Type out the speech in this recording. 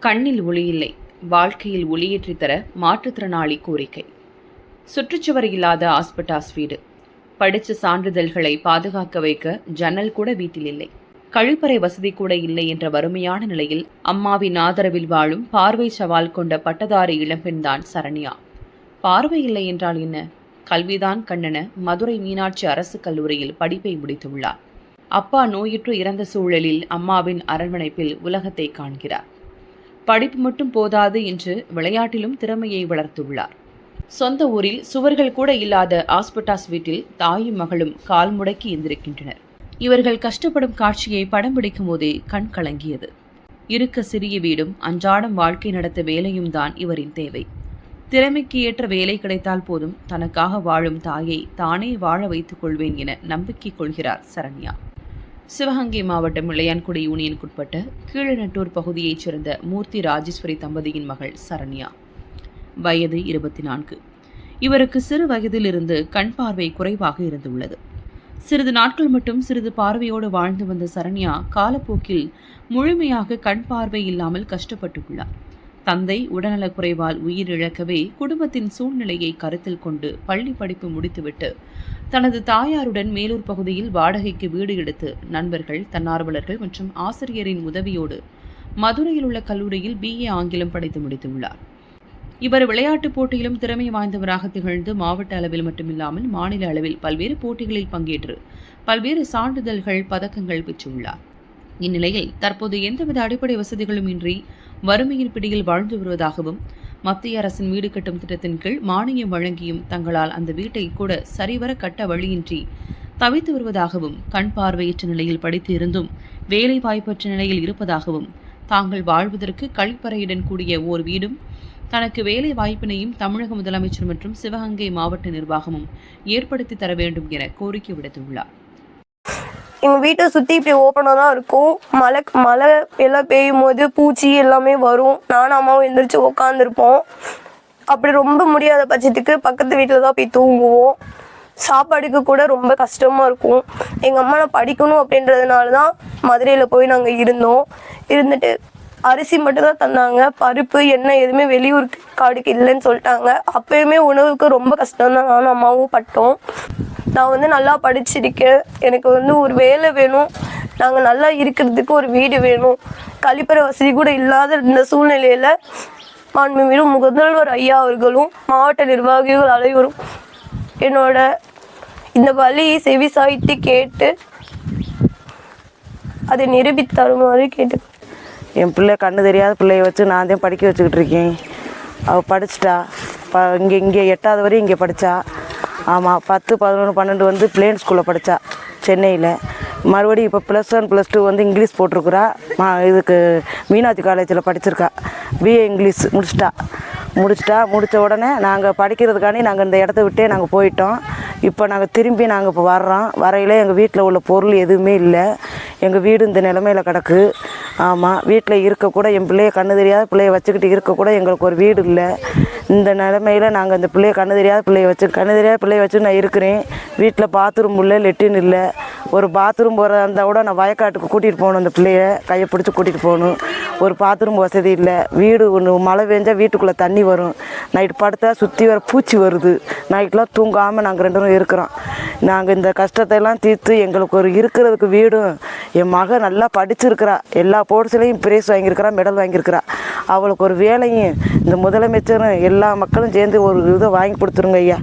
கண்ணில் ஒளி இல்லை வாழ்க்கையில் ஒளியேற்றித் தர மாற்றுத்திறனாளி கோரிக்கை. சுற்றுச்சுவர் இல்லாத ஆஸ்பட்டாஸ் வீடு. படித்த சான்றிதழ்களை பாதுகாக்க வைக்க ஜன்னல் கூட வீட்டில் இல்லை. கழிப்பறை வசதி கூட இல்லை என்ற வறுமையான நிலையில் அம்மாவின் ஆதரவில் வாழும் பார்வை சவால் கொண்ட பட்டதாரி இளம்பெண்தான் சரண்யா. பார்வை இல்லை என்றால் என்ன? கல்விதான் கண்ணென மதுரை மீனாட்சி அரசு கல்லூரியில் படிப்பை முடித்துள்ளார். அப்பா நோயுற்று இறந்த சூழலில் அம்மாவின் அரவணைப்பில் உலகத்தை காண்கிறார். படிப்பு மட்டும் போதாது என்று விளையாட்டிலும் திறமையை வளர்த்துள்ளார். சொந்த ஊரில் சுவர்கள் கூட இல்லாத ஆஸ்பட்டாஸ் வீட்டில் தாயும் மகளும் கால் முடக்கி எந்திருக்கின்றனர். இவர்கள் கஷ்டப்படும் காட்சியை படம் பிடிக்கும் போதே கண் கலங்கியது. இருக்க சிறிய வீடும் அன்றாடம் வாழ்க்கை நடத்த வேலையும் தான் இவரின் தேவை. திறமைக்கு ஏற்ற வேலை கிடைத்தால் போதும் தனக்காக வாழும் தாயை தானே வாழ வைத்துக் கொள்வேன் என நம்பிக்கை கொள்கிறார் சரண்யா. சிவகங்கை மாவட்டம் இளையான்குடி யூனியனுக்குட்பட்ட கீழநட்டூர் பகுதியைச் சேர்ந்த மூர்த்தி ராஜேஸ்வரி தம்பதியின் மகள் சரண்யா. வயது இருபத்தி நான்கு இவருக்கு சிறு வயதிலிருந்து கண் பார்வை குறைவாக இருந்துள்ளது. சிறிது நாட்கள் மட்டும் சிறிது பார்வையோடு வாழ்ந்து வந்த சரண்யா காலப்போக்கில் முழுமையாக கண் பார்வை இல்லாமல் கஷ்டப்பட்டுள்ளார். தந்தை உடல்நலக் குறைவால் உயிரிழக்கவே குடும்பத்தின் சூழ்நிலையை கருத்தில் கொண்டு பள்ளி படிப்பு முடித்துவிட்டு தனது தாயாருடன் மேலூர் பகுதியில் வாடகைக்கு வீடு எடுத்து நண்பர்கள் தன்னார்வலர்கள் மற்றும் ஆசிரியரின் உதவியோடு மதுரையில் உள்ள கல்லூரியில் பிஏ ஆங்கிலம் படித்து முடித்துள்ளார். இவர் விளையாட்டுப் போட்டியிலும் திறமை வாய்ந்தவராக திகழ்ந்து மாவட்ட அளவில் மட்டுமில்லாமல் மாநில அளவில் பல்வேறு போட்டிகளில் பங்கேற்று பல்வேறு சான்றிதழ்கள் பதக்கங்கள் பெற்றுள்ளார். இந்நிலையில் தற்போது எந்தவித அடிப்படை வசதிகளும் இன்றி வறுமையின் பிடியில் வாழ்ந்து வருவதாகவும் மத்திய அரசின் வீடு கட்டும் திட்டத்தின் கீழ் மானியம் வழங்கியும் தங்களால் அந்த வீட்டை கூட சரிவர கட்ட வழியின்றி தவித்து வருவதாகவும் கண் பார்வையற்ற நிலையில் படித்து இருந்தும் வேலை வாய்ப்பற்ற நிலையில் இருப்பதாகவும் தாங்கள் வாழ்வதற்கு கழிப்பறையுடன் கூடிய ஓர் வீடும் தனக்கு வேலை வாய்ப்பினையும் தமிழக முதலமைச்சர் மற்றும் சிவகங்கை மாவட்ட நிர்வாகமும் ஏற்படுத்தி தர வேண்டும் என கோரிக்கை விடுத்துள்ளார். எங்கள் வீட்டை சுற்றி இப்படி ஓப்பனாக தான் இருக்கும். மழை மழை எல்லாம் பெய்யும் போது பூச்சி எல்லாமே வரும். நானும் அம்மாவும் எழுந்திரிச்சு உக்காந்துருப்போம். அப்படி ரொம்ப முடியாத பட்சத்துக்கு பக்கத்து வீட்டில் தான் போய் தூங்குவோம். சாப்பாடுக்கு கூட ரொம்ப கஷ்டமாக இருக்கும். எங்கள் அம்மா நான் படிக்கணும் அப்படின்றதுனால தான் மதுரையில் போய் நாங்கள் இருந்தோம். இருந்துட்டு அரிசி மட்டும் தான் தந்தாங்க. பருப்பு எண்ணெய் எதுவுமே வெளியூர் காடுக்கு இல்லைன்னு சொல்லிட்டாங்க. அப்பயுமே உணவுக்கு ரொம்ப கஷ்டம் தான் நானும் அம்மாவும் பட்டோம். நான் வந்து நல்லா படிச்சிருக்கேன். எனக்கு வந்து ஒரு வேலை வேணும். நாங்கள் நல்லா இருக்கிறதுக்கு ஒரு வீடு வேணும். கழிப்பறை வசதி கூட இல்லாத இந்த சூழ்நிலையில் மாண்புமிகு முதல்வர் ஐயா அவர்களும் மாவட்ட நிர்வாகிகள் அனைவரும் என்னோட இந்த வழியை செவி சாய்த்து கேட்டு அதை நிரூபித்து தருமாறு கேட்டு என் பிள்ளை கண்ணு தெரியாத பிள்ளைய வச்சு நான் தான் படிக்க வச்சுக்கிட்டு இருக்கேன். அவள் படிச்சிட்டா. ப இங்கே இங்கே எட்டாவது வரையும் இங்கே படித்தா ஆமாம் பத்து பதினொன்று பன்னெண்டு வந்து பிளேன் ஸ்கூலில் படித்தா சென்னையில். மறுபடியும் இப்போ ப்ளஸ் ஒன் ப்ளஸ் டூ வந்து இங்கிலீஷ் போட்டிருக்குறா. மா இதுக்கு மீனாட்சி காலேஜில் படிச்சிருக்கா. BA English முடிச்சிட்டா. முடிச்சிட்டா முடித்த உடனே நாங்கள் படிக்கிறதுக்காண்டி நாங்கள் இந்த இடத்த விட்டே நாங்கள் போயிட்டோம். இப்போ நாங்கள் திரும்பி நாங்கள் இப்போ வர்றோம். வரையில் எங்கள் வீட்டில் உள்ள பொருள் எதுவுமே இல்லை. எங்கள் வீடு இந்த நிலமையில கிடக்கு. ஆமாம் வீட்டில் இருக்கக்கூட என் பிள்ளைய கண்ணு தெரியாத பிள்ளைய வச்சுக்கிட்டு இருக்கக்கூட எங்களுக்கு ஒரு வீடு இல்லை. இந்த நிலமையில் நாங்கள் இந்த பிள்ளைய கண்ணு தெரியாத பிள்ளைய வச்சு கண்ணு தெரியாத பிள்ளைய வச்சு நான் இருக்கிறேன். வீட்டில் பாத்ரூம் இல்லை லெட்டின் இல்லை. ஒரு பாத்ரூம் போகிறதா இருந்தால் கூட நான் வயக்காட்டுக்கு கூட்டிகிட்டு போகணும் அந்த பிள்ளைய. கையை பிடிச்சி கூட்டிகிட்டு போகணும். ஒரு பாத்ரூம் வசதி இல்லை. வீடு ஒன்று மழை பெஞ்சால் வீட்டுக்குள்ளே தண்ணி வரும். நைட்டு படுத்தா சுற்றி வர பூச்சி வருது. நைட்லாம் தூங்காமல் நாங்கள் ரெண்டு பேரும் இருக்கிறோம். நாங்கள் இந்த கஷ்டத்தையெல்லாம் தீர்த்து எங்களுக்கு ஒரு இருக்கிறதுக்கு வீடும். என் மக நல்லா படிச்சிருக்கிறா. எல்லா போர்ட்ஸ்லேயும் பிரைஸ் வாங்கியிருக்கிறா மெடல் வாங்கியிருக்கிறா. அவளுக்கு ஒரு வேலையும் இந்த முதலமைச்சரும் எல்லா மக்களும் சேர்ந்து ஒரு இதை வாங்கி கொடுத்துருங்க ஐயா.